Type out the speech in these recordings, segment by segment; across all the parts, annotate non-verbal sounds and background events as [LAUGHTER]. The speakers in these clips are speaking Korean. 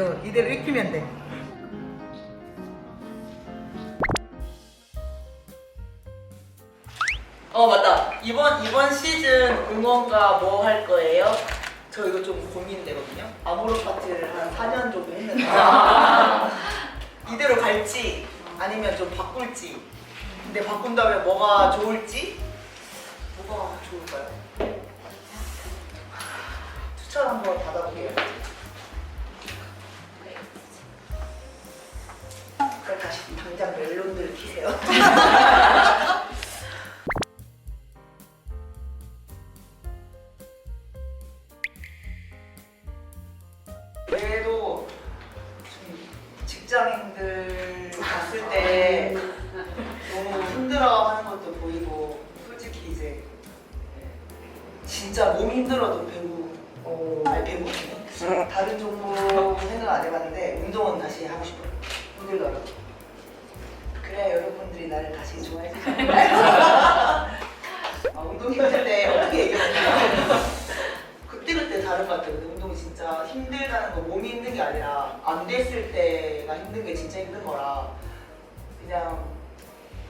이대로 이대로 익히면 돼. 어 맞다 이번 이번 시즌 응원가 뭐 할 거예요? 저 이거 좀 고민되거든요. 아모르 파티를 한 4년 정도 했는데 [LAUGHS] 이대로 갈지 아니면 좀 바꿀지. 근데 바꾼 다음에 뭐가 좋을지 뭐가 좋을까요? 추천 한번 받아볼게요. 당장 멜론들 키세요. [LAUGHS] 그래도 좀 직장인들 봤을 때 너무 힘들어하는 것도 보이고 솔직히 이제 진짜 몸 힘들어도 배우 아니 배우. 다른 종목 생각 안 해봤는데 운동은 다시 하고 싶어요. 힘들더라도 그래야 여러분들이 나를 다시 좋아해 [LAUGHS] 아, 운동 힘들 때 어떻게 얘기하냐 그때그때 다른 것 같아요. 운동이 진짜 힘들다는 거 몸이 힘든 게 아니라 안 됐을 때가 힘든 게 진짜 힘든 거라 그냥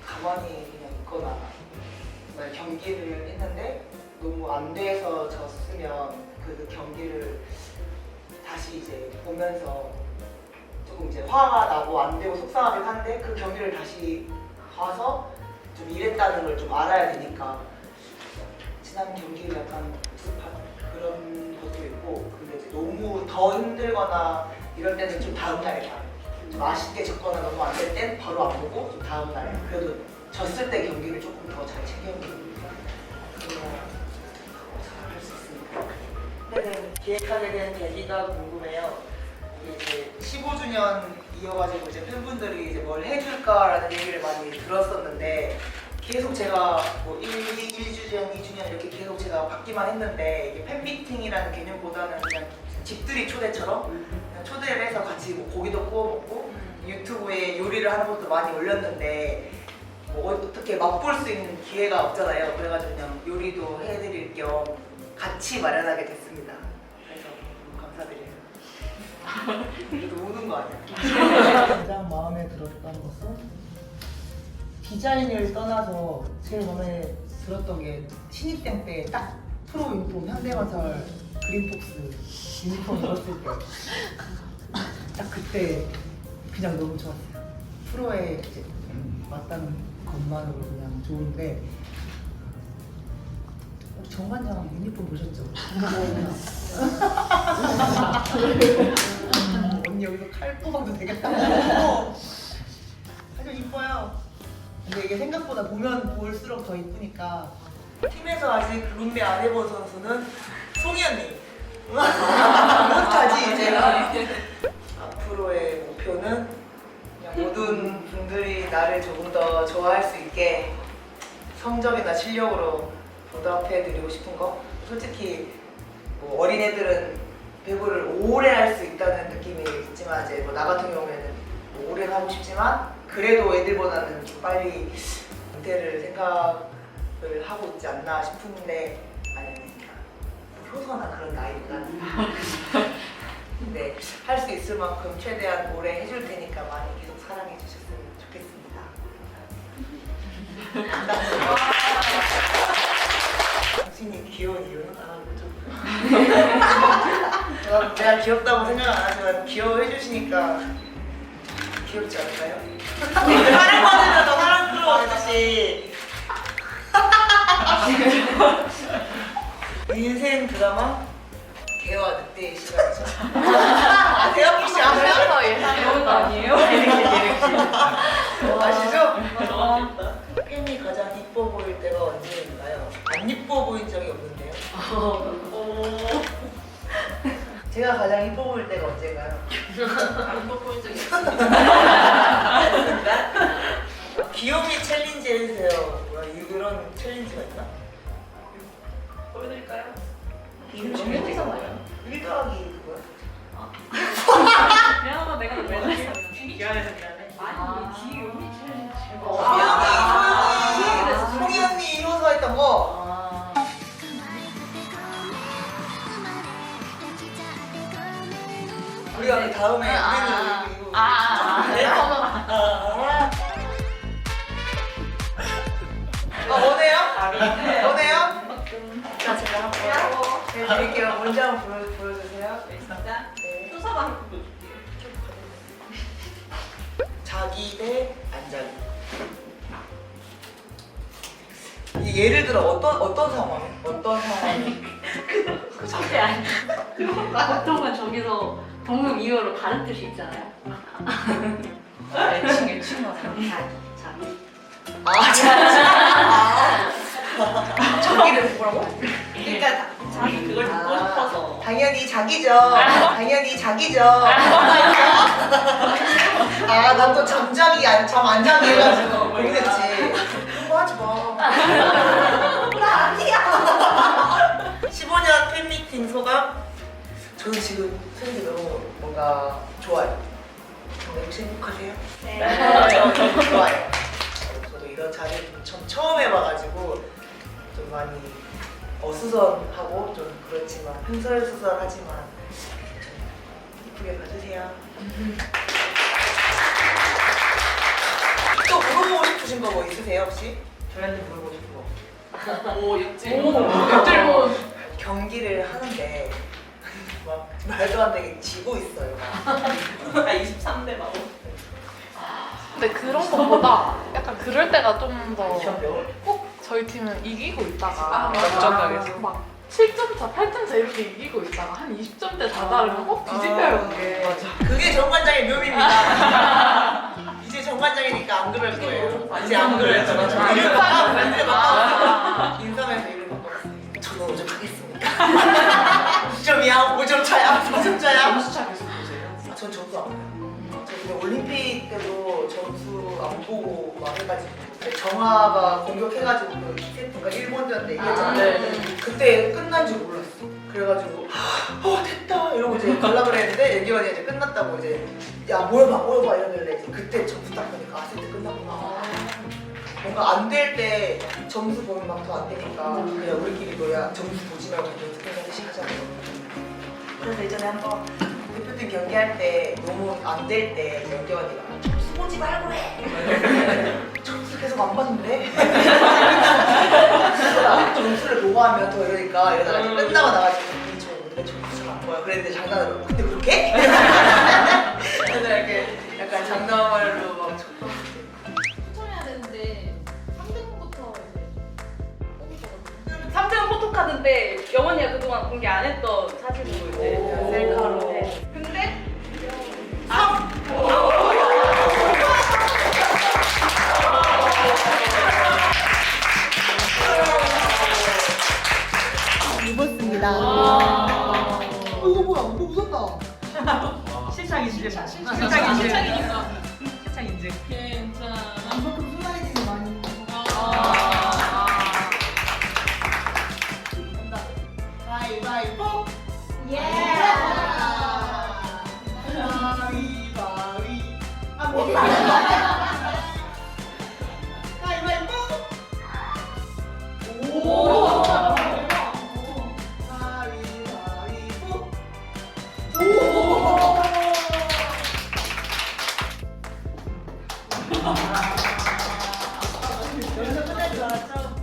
가만히 그냥 있거나 경기를 했는데 너무 안 돼서 졌으면 그 경기를 다시 이제 보면서 조금 이제 화가 나고 안 되고 속상하긴 한데 그 경기를 다시 봐서 좀 이랬다는 걸 좀 알아야 되니까 지난 경기를 약간 습한 그런 것도 있고 근데 이제 너무 더 힘들거나 이럴 때는 좀 다음 날에 봐. 좀 아쉽게 졌거나 너무 안 될 땐 바로 안 보고 좀 다음 날에 그래도 졌을 때 경기를 조금 더 잘 챙겨보니까 잘할 수 있습니다. 네, 기획하게 된 계기가 궁금해요. 이게 이제 15주년 이어가지고 이제 팬분들이 이제 뭘 해줄까라는 얘기를 많이 들었었는데 계속 제가 뭐 1, 1주년, 2주년 이렇게 계속 제가 받기만 했는데 이게 팬미팅이라는 개념보다는 그냥 집들이 초대처럼 그냥 초대를 해서 같이 뭐 고기도 구워 먹고 유튜브에 요리를 하는 것도 많이 올렸는데 뭐 어떻게 맛볼 수 있는 기회가 없잖아요. 그래가지고 그냥 요리도 해드릴 겸 같이 마련하게 됐습니다. 그래도 우는 거 아니야? 가장 마음에 들었던 것은 디자인을 떠나서 제일 마음에 들었던 게 신입생 때 딱 프로 유니폼 현대건설 그린폭스 유니폼 입었을 때 딱 그때 그냥 너무 좋았어요. 프로에 이제 맞다는 것만으로 그냥 좋은데 어, 정관장 유니폼 보셨죠? [LAUGHS] 언니 여기서 칼 뽑아도 되겠다. 어, 아주 이뻐요. 근데 이게 생각보다 보면 볼수록 더 이쁘니까 팀에서 아직 룸메 안 해본 선수는 송이 언니. 못하지 이제. 앞으로의 목표는 그냥 모든 분들이 나를 조금 더 좋아할 수 있게 성적이나 실력으로 보답해 드리고 싶은 거. 솔직히 뭐 어린애들은 배구를 오래 할 수 있다는 느낌이 있지만 이제 뭐 나 같은 경우에는 뭐 오래 하고 싶지만 그래도 애들보다는 좀 빨리 은퇴를 생각을 하고 있지 않나 싶은데 아닙니다. 효서나 그런 나이보다는 근데 할수 있을 만큼 최대한 오래 해줄 테니까 많이 계속 사랑해 주셨으면 좋겠습니다. 감사합니다. [LAUGHS] 당신이 귀여운 이유는 알아보 죠. 제가, 내가 귀엽다고 생각 안 하지만 귀여워해 주시니까 귀엽지 않을까요? 사랑 받으면 더 사랑스러워 다시. 인생 드라마 개와 늑대의 시간이죠. 아, 대화 혹시 아세요? 예상해온 거 아니에요? 아시죠? 팬이 가장 이뻐 보일 때가 언제인가요? 안 이뻐 보인 적이 없는데요. 제가 가장 이뻐 보일 때가 언제인가요? 안 뽑은 적이 없어요. 알겠습니다. [LAUGHS] 귀요미 챌린지 해주세요. 뭐야, 이런 챌린지가 있나? 보여드릴까요? 너무 예쁘잖아요. 1 더하기 그거야? [LAUGHS] 미안하다 내가 왜 그랬어? 미안해 미안해. 아니 귀요미 챌린지 어, 제가 송이 언니 이호서 했던 거. 아 우리가 그 다음 다음에 아, 우리는 아, 이거 이거 아, 아, 아, 네. 아, 원해요? 원해요? 자, 제가 한번 해드릴게요. 먼저 한번 보여, 보여주세요. 네. 한번 보여줄게요. 자기 대 안자기. 이 예를 들어 어떤 어떤 상황? 어떤 상황? 그게 아니야. 보통은 저기서 동명 이어로 다른 뜻이 있잖아요. 애칭, 애칭 자기, 자기. 아, 자, 아, 자기를 뭐라고? 그러니까 자기 그걸 듣고 아. 싶어서. 당연히 자기죠. 당연히 자기죠. 아, 난 또 잠자기 안, 잠안 자기 해가지고 고민했지. 하지 마. 나 아니야. 15년 팬미팅 소감? 저는 지금 생각이 너무 뭔가 좋아요. 혹시 행복하세요? 네. 저, 저 좋아요. 저도 이런 자리를 좀 처음, 처음 해봐가지고 좀 많이 어수선하고 좀 그렇지만 흥설수설하지만 좀 이쁘게 봐주세요. 또 물어보고 싶으신 거 뭐 있으세요 혹시? 저희한테 물어보고 싶은 거. 오, 역지. 오, 경기를 하는데 [LAUGHS] 막 말도 안 되게 지고 있어요. 아, 23대 막. 근데 그런 것보다 약간 그럴 때가 좀 더 꼭. 저희 팀은 이기고 있다가 아, 맞아. 역전당해서 막 7점 차, 8점 차 이렇게 이기고 있다가 한 20점대 다다르면 꼭 뒤집혀요 그게 그게 정관장의 묘미입니다. [LAUGHS] 이제 정관장이니까 안 그럴 거예요. 이제 안 그럴 거예요. 아, 이름 바꿔 아, 이름 바꿔. 인삼에서 이름 바꿨어요. 저는 5점 하겠습니까? 6점이야? 5점 차야? 4점 차야? 점수 차 계속 보세요. 아, 전 점수 안 봐요. 저 근데 올림픽 때도 점수 안 보고 막 해가지고 정화가 공격해가지고 그 키세트가 일본전인데 이겼잖아요. 아, 네. 그때 끝난 줄 몰랐어. 그래가지고 어 됐다 이러고 이제 갈라 그랬는데 연기원이 이제 끝났다고 이제 야 모여봐 모여봐 이러길래 이제 그때 점수 딱 보니까 아 세트 끝났구나. 뭔가 안 될 때 점수 보면 막 더 안 되니까 그냥 우리끼리 뭐야 점수 보지 말고 연습해서 시키자고. 그래서 예전에 한번 대표팀 경기할 때 너무 안 될 때 연기원이가 점수 보지 말고 해. 점수 계속 안 봤는데. 그래서 하면 더 이러니까 이러다가 이제 끝나고 나가지고 저 원래 점수 잘안 보여. 그랬는데 장난으로 근데 그렇게? [LAUGHS] 그래서 이렇게 약간 장난말로 막 쳤던 추천해야 되는데 3등부터 이제 3등 포토카드 때 영원이가 그동안 공개 안 했던 사진으로 이제 오. 셀카로 어, 이거 뭐야? 너 웃었다. 실착 인증. 실착 실착 인증. 실착이니까. 실착 인증. 괜찮아. 여기서 끝날 줄 알았죠?